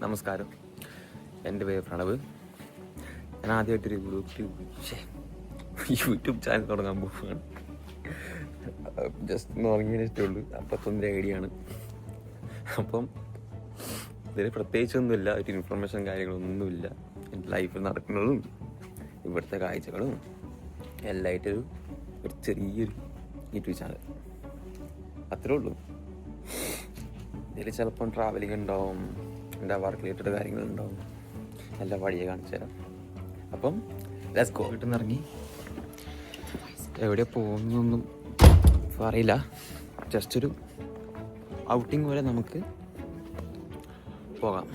നമസ്കാരം. എന്റെ പേര് പ്രണവ്. ഞാൻ ആദ്യമായിട്ടൊരു യൂട്യൂബ് യൂട്യൂബ് ചാനൽ തുടങ്ങാൻ പോവുകയാണ്. ജസ്റ്റ് ഒന്ന് തുടങ്ങിയതേ ഉള്ളൂ. അപ്പത്തൊന്നര ഐഡിയ ആണ്. അപ്പം ഇതിൽ പ്രത്യേകിച്ചൊന്നുമില്ല. ഒരു ഇൻഫർമേഷൻ കാര്യങ്ങളൊന്നുമില്ല. എന്റെ ലൈഫിൽ നടക്കുന്നതും ഇവിടുത്തെ കാഴ്ചകളും എല്ലായിട്ടൊരു ഒരു ചെറിയൊരു യൂട്യൂബ് ചാനൽ. അത്രേ ഉള്ളൂ. ഇതിൽ ചിലപ്പം ട്രാവലിംഗ് ഉണ്ടാവും. എന്റെ വർക്ക് റിലേറ്റഡ് കാര്യങ്ങളുണ്ടാവും നല്ല വഴിയെ കാണിച്ചു തരാം. അപ്പം ലെറ്റ്സ് ഗോ വീട്ടിൽ നിന്ന് ഇറങ്ങി. എവിടെ പോകുന്നൊന്നും അറിയില്ല. ജസ്റ്റ് ഒരു ഔട്ടിങ് പോലെ നമുക്ക് പോകാം.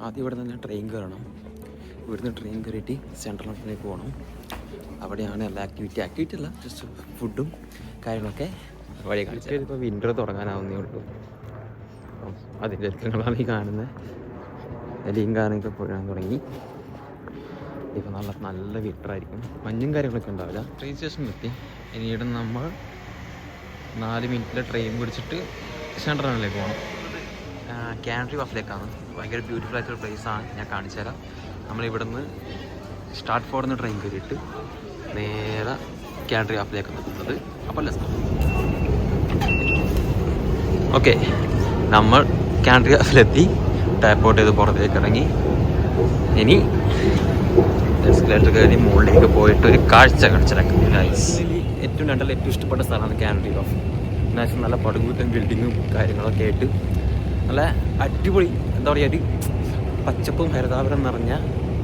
ആദ്യം ഇവിടെ നിന്ന് ട്രെയിൻ കയറണം. ഇവിടുന്ന് ട്രെയിൻ കയറിയിട്ട് സെൻട്രൽ ലണ്ടനിലേക്ക് പോകണം. അവിടെയാണ് എല്ലാ ആക്ടിവിറ്റി ആക്ടിവിറ്റി അല്ല ജസ്റ്റ് ഫുഡും കാര്യങ്ങളൊക്കെ വഴി കാണിച്ചത് ഇപ്പോൾ വിന്റർ തുടങ്ങാനാവുന്നേ ഉള്ളൂ. അതിന്റെ ഒരുക്കങ്ങളാണ് ഈ കാണുന്നത്? എലിയും കാരണമൊക്കെ പോരാൻ തുടങ്ങി. ഇപ്പം നല്ല നല്ല വിട്ടറായിരിക്കും. മഞ്ഞും കാര്യങ്ങളൊക്കെ ഉണ്ടാവില്ല. ട്രെയിൻ സ്റ്റേഷനിൽ എത്തി ഇനി നമ്മൾ നാല് മിനിറ്റിലെ ട്രെയിൻ പിടിച്ചിട്ട് സെൻട്രലിലേക്ക് പോകണം കാൻട്രി വഫിലേക്കാണ് ഭയങ്കര ബ്യൂട്ടിഫുൾ ആയിട്ടുള്ള പ്ലേസ് ആണ്. ഞാൻ കാണിച്ചു തരാം. നമ്മൾ നിന്ന് സ്റ്റാർട്ട് ഫോർഡിൽ നിന്ന് ട്രെയിൻ കയറിയിട്ട് നേരെ കാൻട്രി വഫിലേക്കാണ് എത്തുന്നത് അപ്പോൾ ലെസ് ഓക്കെ നമ്മൾ കാൻട്രി വഫിലെത്തി ടാപ്പ് ചെയ്ത് പുറത്തേക്ക് ഇറങ്ങി. ഇനി എസ്കലേറ്റർ കയറി മുകളിലേക്ക് പോയിട്ട് ഒരു കാഴ്ച കാണിച്ചിറക്കും ഏറ്റവും രണ്ടിൽ ഏറ്റവും ഇഷ്ടപ്പെട്ട സ്ഥലമാണ് കാനഡി ഓഫ് എന്നുവെച്ചാൽ നല്ല പടുകൂറ്റൻ ബിൽഡിങ്ങും കാര്യങ്ങളൊക്കെ ആയിട്ട് നല്ല അടിപൊളി എന്താ പറയുക ഒരു പച്ചപ്പും ഹരിതാപരം നിറഞ്ഞ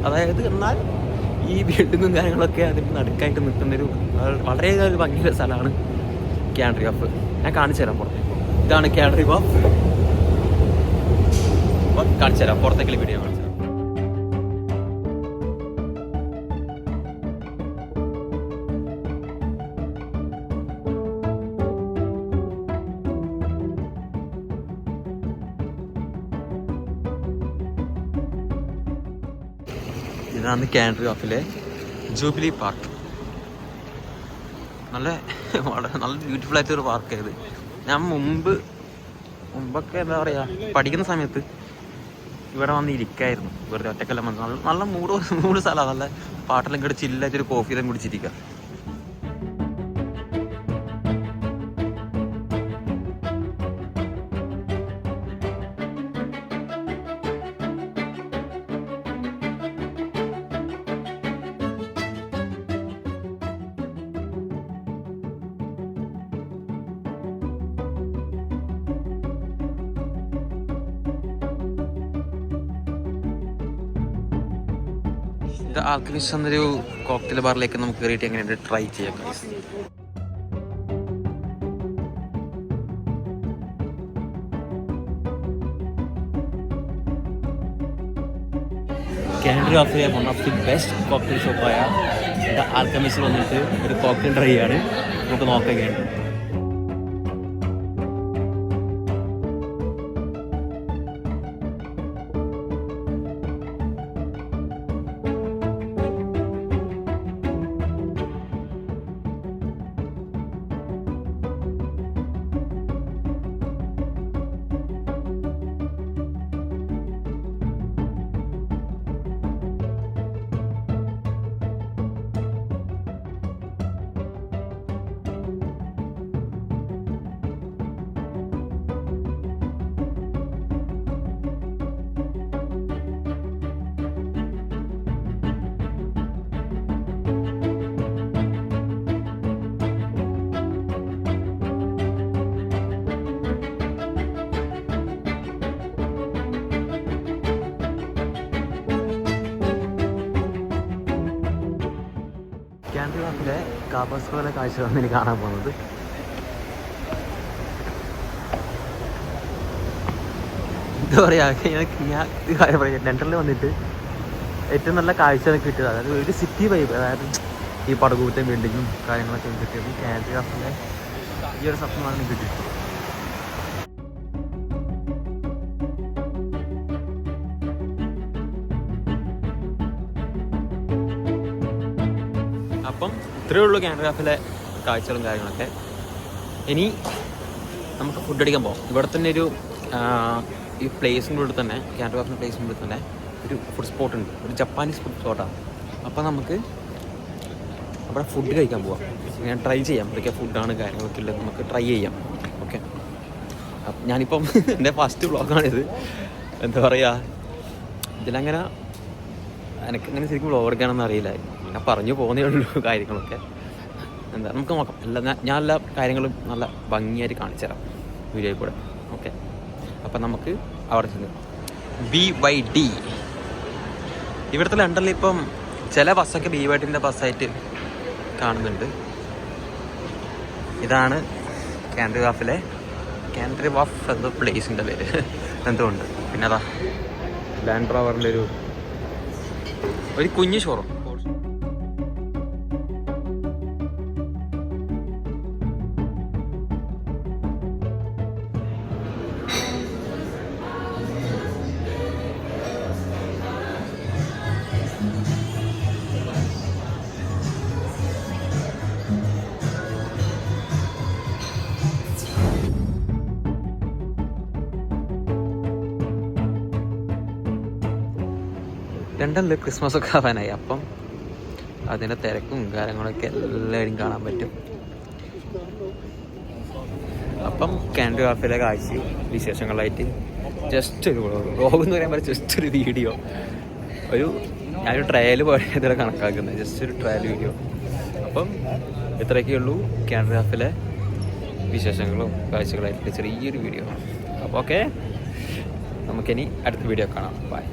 അതായത് എന്നാൽ ഈ ബിൽഡിങ്ങും കാര്യങ്ങളൊക്കെ അതിന്റെ നടുക്കായിട്ട് നിൽക്കുന്നൊരു വളരെ ഭംഗിയുള്ള സ്ഥലമാണ് കാൻഡ്രി ഓഫ് ഞാൻ കാണിച്ചു തരാം പുറത്തേക്ക്. ഇതാണ് കാൻഡ്രി ഓഫ് കാണിച്ചു തരാം. പുറത്തേക്കുള്ള വീഡിയോ കാണിച്ചു ഇതാണ് കാൻഡ്രി ഓഫിലെ ജൂബിലി പാർക്ക്. നല്ല വളരെ നല്ല ബ്യൂട്ടിഫുൾ ആയിട്ടൊരു പാർക്ക് ഇത്. ഞാൻ മുമ്പ് മുമ്പൊക്കെ എന്താ പറയുക പഠിക്കുന്ന സമയത്ത് ഇവിടെ വന്ന് ഇരിക്കായിരുന്നു. വെറുതെ ഒറ്റക്കെല്ലാം വന്ന് നല്ല മൂട് മൂട് സ്ഥലമാണ് നല്ല പാട്ടെല്ലാം കിടച്ച് ചില്ലായിട്ടൊരു കോഫിയെല്ലാം കുടിച്ചിരിക്കുക ഇത് ആൽക്കമിസ്റ്റ് എന്നൊരു കോക്ടെയിൽ ബാറിലേക്ക് നമുക്ക് കയറിയിട്ട് എങ്ങനെയുണ്ട്? ട്രൈ ചെയ്യാം. കാൻഡ്രി ഓഫിലെ one of the best cocktail ഷോപ്പായ the വന്നിട്ട് ഒരു കോക്ടെയിൽ ട്രൈ ചെയ്യാണ്. നമുക്ക് നോക്കുകയാണ് വാക്കിലെ കാഴ്ച കാഴ്ചകളാണ് എനിക്ക് കാണാൻ പോകുന്നത്. എന്താ പറയുക ഞാൻ കാര്യം പറയാം. ലണ്ടനിൽ വന്നിട്ട് ഏറ്റവും നല്ല കാഴ്ച എനിക്ക് കിട്ടിയത്. അതായത് ഒരു സിറ്റി വൈബ് അതായത് ഈ പടകൂറ്റം ബിൽഡിങ്ങും കാര്യങ്ങളൊക്കെ കിട്ടിയത് വാക്കിലെ ഈ ഒരു സ്വപ്നമാണ് കിട്ടിയിട്ടുള്ളത് ഇത്രയേ ഉള്ളൂ ക്യാൻഡ്രാഫിലെ കാഴ്ചകളും കാര്യങ്ങളൊക്കെ. ഇനി നമുക്ക് ഫുഡ് അടിക്കാൻ പോകാം ഇവിടെ തന്നെ ഒരു ഈ പ്ലേസിന്റെ ഉള്ളിൽ തന്നെ ക്യാന്റോഫിന്റെ പ്ലേസിന്റെ ഉള്ളിൽ തന്നെ ഒരു ഫുഡ് സ്പോട്ട് ഉണ്ട്. ഒരു ജപ്പാനീസ് ഫുഡ് സ്പോട്ടാണ് അപ്പോൾ നമുക്ക് അവിടെ ഫുഡ് കഴിക്കാൻ പോവാം. ഞാൻ ട്രൈ ചെയ്യാം. എന്തൊക്കെ ഫുഡാണ് കാര്യങ്ങളൊക്കെ ഉള്ളത്. നമുക്ക് ട്രൈ ചെയ്യാം. ഓക്കെ ഞാനിപ്പം എന്റെ ഫസ്റ്റ് വ്ളോഗാണിത് എന്താ പറയുക ഇതിലങ്ങനെ എനിക്കങ്ങനെ ശരിക്കും വ്ളോഗ് എടുക്കാനൊന്നും അറിയില്ല. ഞാൻ പറഞ്ഞു പോകുന്നേ ഉള്ളൂ കാര്യങ്ങളൊക്കെ. എന്താ നമുക്ക് നോക്കാം. എല്ലാ ഞാൻ- എല്ലാ കാര്യങ്ങളും നല്ല ഭംഗിയായിട്ട് കാണിച്ചു തരാം വീഡിയോയിൽ കൂടെ. ഓക്കെ അപ്പം നമുക്ക് അവിടെ ചെന്ന്. ബി വൈ ഡി ഇവിടുത്തെ ലണ്ടനിൽ ഇപ്പം ചില ബസ്സൊക്കെ ബി വൈ ഡിന്റെ ബസ്സായിട്ട് കാണുന്നുണ്ട്. ഇതാണ് കാൻഡ്രി വാഫിലെ കാൻഡ്രി വാഫ് എന്ന പ്ലേസിന്റെ പേര്. എന്തുകൊണ്ട് പിന്നെ അതാ ലാൻഡ് റോവറിന്റെ ഒരു ഒരു കുഞ്ഞു ഷോറൂം ലണ്ടനിൽ ക്രിസ്മസ് ഒക്കെ ആവാനായി. അപ്പം അതിന്റെ തിരക്കും കാര്യങ്ങളൊക്കെ എല്ലാവരും കാണാൻ പറ്റും. അപ്പം കാൻഡി കാഫിലെ കാഴ്ചയും വിശേഷങ്ങളായിട്ട് ജസ്റ്റ് ഒരു വ്ളോഗ് എന്ന് പറയാൻ പറ്റും ജസ്റ്റ് ഒരു വീഡിയോ ഒരു ഞാനൊരു ട്രയൽ പോയതിലെ കണക്കാക്കുന്നത്. ജസ്റ്റ് ഒരു ട്രയൽ വീഡിയോ അപ്പം ഇത്രയൊക്കെ ഉള്ളൂ കാൻഡി കാഫിലെ വിശേഷങ്ങളും കാഴ്ചകളായിട്ട് ചെറിയൊരു വീഡിയോ അപ്പോൾ ഓക്കെ നമുക്കിനി അടുത്ത വീഡിയോ കാണാം. ബൈ